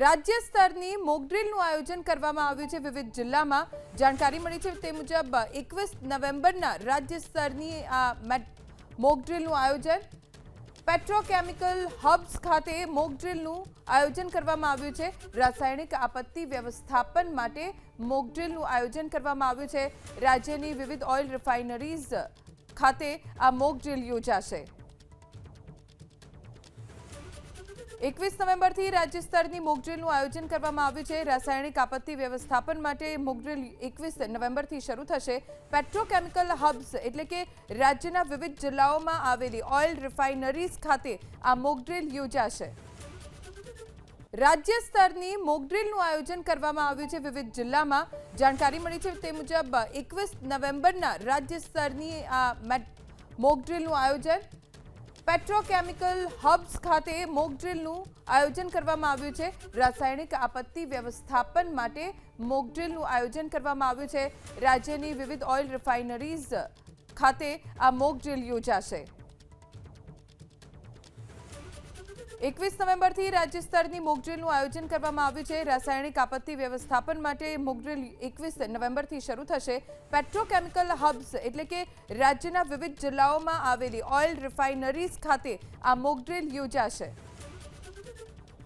રાજ્ય સ્તરની મોકડ્રીલનું આયોજન કરવામાં આવ્યું છે વિવિધ જિલ્લામાં. જાણકારી મળી છે તે મુજબ, એકવીસ નવેમ્બરના રાજ્ય સ્તરની આ મોકડ્રીલનું આયોજન પેટ્રોકેમિકલ હબ્સ ખાતે મોકડ્રીલનું આયોજન કરવામાં આવ્યું છે. રાસાયણિક આપત્તિ વ્યવસ્થાપન માટે મોકડ્રીલનું આયોજન કરવામાં આવ્યું છે. રાજ્યની વિવિધ ઓઇલ રિફાઇનરીઝ ખાતે આ મોકડ્રીલ યોજાશે. એકવીસ નવેમ્બરથી રાજ્ય સ્તરની મોકડ્રીલનું આયોજન કરવામાં આવ્યું છે. રાસાયણિક આપત્તિ વ્યવસ્થાપન માટે મોકડ્રીલ એકવીસ નવેમ્બરથી શરૂ થશે. પેટ્રોકેમિકલ હબ્સ એટલે કે રાજ્યના વિવિધ જિલ્લાઓમાં આવેલી ઓઇલ રિફાઇનરીઝ ખાતે આ મોકડ્રીલ યોજાશે. રાજ્ય સ્તરની મોકડ્રીલનું આયોજન કરવામાં આવ્યું છે વિવિધ જિલ્લામાં. જાણકારી મળી છે તે મુજબ એકવીસ નવેમ્બરના રાજ્ય સ્તરની આ મોકડ્રીલનું આયોજન પેટ્રોકેમિકલ હબ્સ ખાતે મોકડ્રીલનું આયોજન કરવામાં આવ્યું છે. રાસાયણિક આપત્તિ વ્યવસ્થાપન માટે મોકડ્રીલનું આયોજન કરવામાં આવ્યું છે. રાજ્યની વિવિધ ઓઇલ રિફાઇનરીઝ ખાતે આ મોકડ્રીલ યોજાશે. એકવીસ નવેમ્બરથી રાજ્ય સ્તરની મોકડ્રીલનું આયોજન કરવામાં આવ્યું છે. રાસાયણિક આપત્તિ વ્યવસ્થાપન માટે મોકડ્રીલ એકવીસ નવેમ્બરથી શરૂ થશે. પેટ્રોકેમિકલ હબ્સ એટલે કે રાજ્યના વિવિધ જિલ્લાઓમાં આવેલી ઓઇલ રિફાઇનરીઝ ખાતે આ મોકડ્રીલ યોજાશે.